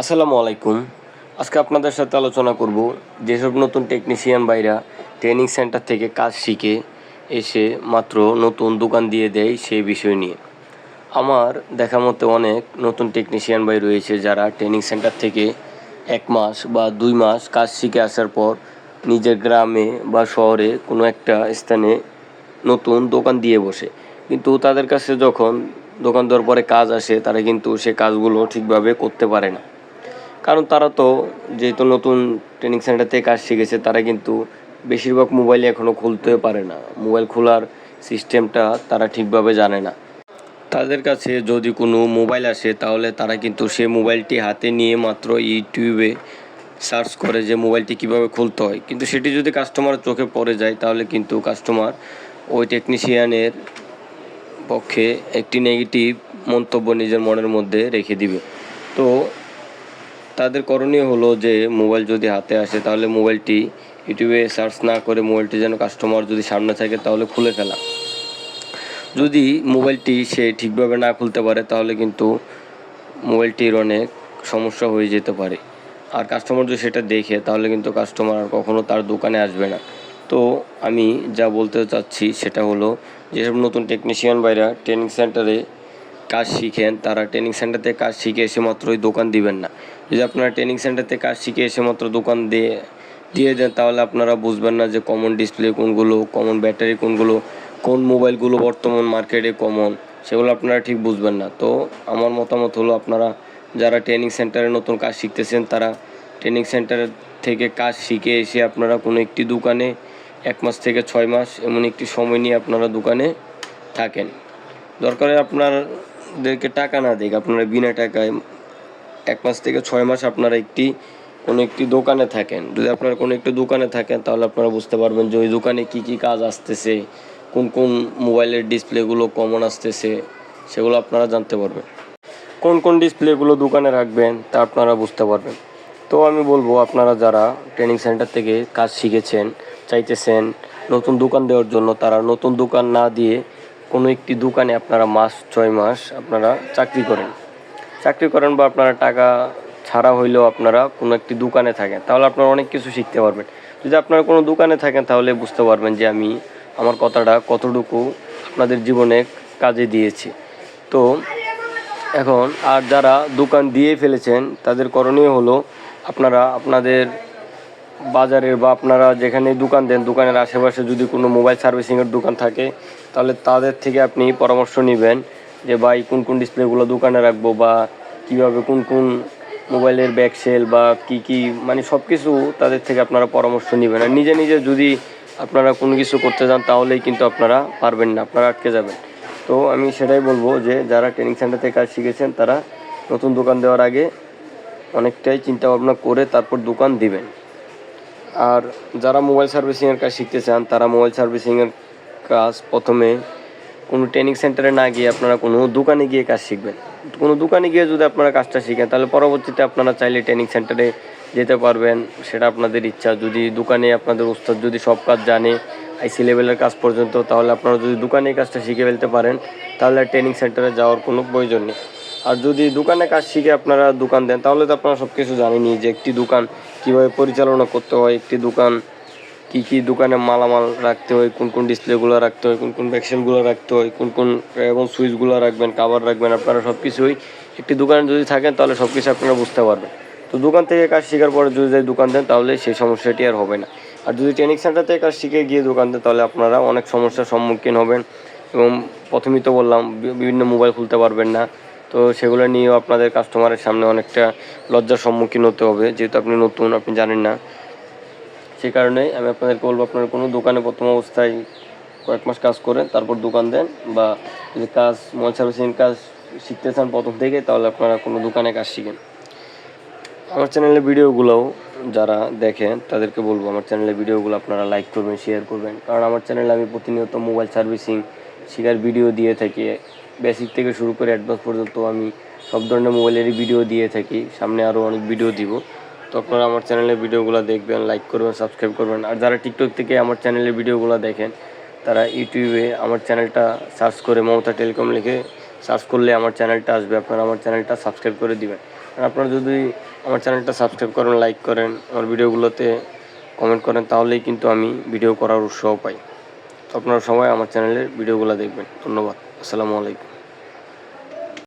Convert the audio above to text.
আসসালামু আলাইকুম। আজকে আপনাদের সাথে আলোচনা করব যেসব নতুন টেকনিশিয়ান ভাইরা ট্রেনিং সেন্টার থেকে কাজ শিখে এসে মাত্র নতুন দোকান দিয়ে দেয় সেই বিষয় নিয়ে। আমার দেখা মতে অনেক নতুন টেকনিশিয়ান ভাই রয়েছে যারা ট্রেনিং সেন্টার থেকে এক মাস বা দুই মাস কাজ শিখে আসার পর নিজের গ্রামে বা শহরে কোনো একটা স্থানে নতুন দোকান দিয়ে বসে। কিন্তু তাদের কাছে যখন দোকান দেওয়ার পরে কাজ আসে, তারা কিন্তু সে কাজগুলো ঠিকভাবে করতে পারে না। কারণ তারা তো যেহেতু নতুন ট্রেনিং সেন্টার থেকে কাজ শিখেছে, তারা কিন্তু বেশিরভাগ মোবাইলে এখনও খুলতে পারে না। মোবাইল খোলার সিস্টেমটা তারা ঠিকভাবে জানে না। তাদের কাছে যদি কোনো মোবাইল আসে, তাহলে তারা কিন্তু সে মোবাইলটি হাতে নিয়ে মাত্র ইউটিউবে সার্চ করে যে মোবাইলটি কীভাবে খুলতে হয়। কিন্তু সেটি যদি কাস্টমার চোখে পড়ে যায়, তাহলে কিন্তু কাস্টমার ওই টেকনিশিয়ানের পক্ষে একটি নেগেটিভ মন্তব্য নিজের মনের মধ্যে রেখে দিবে। তো তাদের করণীয় হলো যে, মোবাইল যদি হাতে আসে তাহলে মোবাইলটি ইউটিউবে সার্চ না করে মোবাইলটি যেন কাস্টমার যদি সামনে থাকে তাহলে খুলে ফেলা। যদি মোবাইলটি সে ঠিকভাবে না খুলতে পারে তাহলে কিন্তু মোবাইলটির অনেক সমস্যা হয়ে যেতে পারে। আর কাস্টমার যদি সেটা দেখে তাহলে কিন্তু কাস্টমার আর কখনো তার দোকানে আসবে না। তো আমি যা বলতে চাচ্ছি সেটা হলো, যেসব নতুন টেকনিশিয়ান ভাইরা ট্রেনিং সেন্টারে কাজ শিখেন, তারা ট্রেনিং সেন্টার থেকে কাজ শিখে এসে মাত্রই দোকান দিবেন না। যদি আপনারা ট্রেনিং সেন্টার থেকে কাজ শিখে এসে মাত্র দোকান দিয়ে দিয়ে দেন, তাহলে আপনারা বুঝবেন না যে কমন ডিসপ্লে কোনগুলো কমন ব্যাটারি কোনগুলো, কোন মোবাইলগুলো বর্তমান মার্কেটে কমন সেগুলো আপনারা ঠিক বুঝবেন না। তো আমার মতামত হলো, আপনারা যারা ট্রেনিং সেন্টারে নতুন কাজ শিখতেছেন, তারা ট্রেনিং সেন্টার থেকে কাজ শিখে এসে আপনারা কোনো একটি দোকানে এক মাস থেকে ছয় মাস এমন একটি সময় নিয়ে আপনারা দোকানে থাকেন। দরকারে আপনাদেরকে টাকা না দিক, আপনারা বিনা টাকায় এক মাস থেকে ছয় মাস আপনারা একটি, কোনো একটি দোকানে থাকেন। যদি আপনারা কোনো একটি দোকানে থাকেন, তাহলে আপনারা বুঝতে পারবেন যে ওই দোকানে কী কী কাজ আসতেছে, কোন কোন মোবাইলের ডিসপ্লেগুলো কমন আসতেছে, সেগুলো আপনারা জানতে পারবেন। কোন কোন ডিসপ্লেগুলো দোকানে রাখবেন, তা আপনারা বুঝতে পারবেন। তো আমি বলব, আপনারা যারা ট্রেনিং সেন্টার থেকে কাজ শিখেছেন, চাইতেছেন নতুন দোকান দেওয়ার জন্য, তারা নতুন দোকান না দিয়ে কোনো একটি দোকানে আপনারা মাস, ছয় মাস আপনারা চাকরি করেন। চাকরি করেন বা আপনারা টাকা ছাড়া হইলেও আপনারা কোনো একটি দোকানে থাকেন, তাহলে আপনারা অনেক কিছু শিখতে পারবেন। যদি আপনারা কোনো দোকানে থাকেন, তাহলে বুঝতে পারবেন যে আমি আমার কথাটা কতটুকু আপনাদের জীবনে কাজে দিয়েছি। তো এখন, আর যারা দোকান দিয়ে ফেলেছেন, তাদের করণীয় হলো আপনারা আপনাদের বাজারের বা আপনারা যেখানে দোকান দেন, দোকানের আশেপাশে যদি কোনো মোবাইল সার্ভিসিংয়ের দোকান থাকে তাহলে তাদের থেকে আপনি পরামর্শ নেবেন যে ভাই কোন কোন ডিসপ্লেগুলো দোকানে রাখব বা কীভাবে কোন কোন মোবাইলের ব্যাক সেল বা কি কি মানে সব কিছু তাদের থেকে আপনারা পরামর্শ নেবেন। আর নিজে নিজে যদি আপনারা কোনো কিছু করতে যান তাহলেই কিন্তু আপনারা পারবেন না, আপনারা আটকে যাবেন। তো আমি সেটাই বলব যে যারা ট্রেনিং সেন্টার থেকে কাজ শিখেছেন তারা নতুন দোকান দেওয়ার আগে অনেকটাই চিন্তা ভাবনা করে তারপর দোকান দিবেন। আর যারা মোবাইল সার্ভিসিংয়ের কাজ শিখতে চান, তারা মোবাইল সার্ভিসিংয়ের কাজ প্রথমে কোনো ট্রেনিং সেন্টারে না গিয়ে আপনারা কোনো দোকানে গিয়ে কাজ শিখবেন। কোনো দোকানে গিয়ে যদি আপনারা কাজটা শিখেন, তাহলে পরবর্তীতে আপনারা চাইলে ট্রেনিং সেন্টারে যেতে পারবেন। সেটা আপনাদের ইচ্ছা। যদি দোকানে আপনাদের উস্তাদ যদি সব কাজ জানে আইসি লেভেলের কাজ পর্যন্ত, তাহলে আপনারা যদি দোকানে কাজটা শিখে ফেলতে পারেন, তাহলে ট্রেনিং সেন্টারে যাওয়ার কোনো প্রয়োজন নেই। আর যদি দোকানে কাজ শিখে আপনারা দোকান দেন, তাহলে তো আপনারা সব কিছু জানেনই যে একটি দোকান কীভাবে পরিচালনা করতে হয়, একটি দোকান কী কী দোকানে মালামাল রাখতে হয়, কোন কোন ডিসপ্লেগুলো রাখতে হয়, কোন কোন ভ্যাকসিনগুলো রাখতে হয়, কোন কোন, এবং সুইচগুলো রাখবেন কাভার রাখবেন, আপনারা সব কিছুই একটি দোকানে যদি থাকেন, তাহলে সব কিছু আপনারা বুঝতে পারবেন। তো দোকান থেকে কাজ শেখার পরে যদি যাই দোকান দেন, তাহলে সেই সমস্যাটি আর হবে না। আর যদি ট্রেনিং সেন্টার থেকে কাজ শিখে গিয়ে দোকান দেন, তাহলে আপনারা অনেক সমস্যার সম্মুখীন হবেন। এবং প্রথমেই তো বললাম বিভিন্ন মোবাইল খুলতে পারবেন না। তো সেগুলো নিয়েও আপনাদের কাস্টমারের সামনে অনেকটা লজ্জার সম্মুখীন হতে হবে। যেহেতু আপনি নতুন, আপনি জানেন না। সেই কারণে আমি আপনাদেরকে বলব, আপনারা কোনো দোকানে প্রথম অবস্থায় কয়েক মাস কাজ করেন, তারপর দোকান দেন বা যদি কাজ মোবাইল সার্ভিসিং কাজ শিখতে চান প্রথম থেকে, তাহলে আপনারা কোনো দোকানে কাজ শিখেন। আমার চ্যানেলের ভিডিওগুলোও যারা দেখেন, তাদেরকে বলব, আমার চ্যানেলের ভিডিওগুলো আপনারা লাইক করবেন, শেয়ার করবেন। কারণ আমার চ্যানেলে আমি প্রতিনিয়ত মোবাইল সার্ভিসিং শেখার ভিডিও দিয়ে থাকি। বেসিক থেকে শুরু করে অ্যাডভান্স পর্যন্ত আমি সব ধরনের মোবাইলেরই ভিডিও দিয়ে থাকি। সামনে আরও অনেক ভিডিও দিব। তো আপনারা আমার চ্যানেলের ভিডিওগুলো দেখবেন লাইক করবেন সাবস্ক্রাইব করবেন। আর যারা টিকটক থেকে আমার চ্যানেলের ভিডিওগুলো দেখেন, তারা ইউটিউবে আমার চ্যানেলটা সার্চ করে মমতা টেলিকম লিখে সার্চ করলে আমার চ্যানেলটা আসবে। আপনারা আমার চ্যানেলটা সাবস্ক্রাইব করে দিবেন। আর আপনারা যদি আমার চ্যানেলটা সাবস্ক্রাইব করেন লাইক করেন, আমার ভিডিওগুলোতে কমেন্ট করেন, তাহলেই কিন্তু আমি ভিডিও করার উৎসাহ পাই। তো আপনারা সবাই আমার চ্যানেলের ভিডিওগুলো দেখবেন। ধন্যবাদ। আসসালামু আলাইকুম।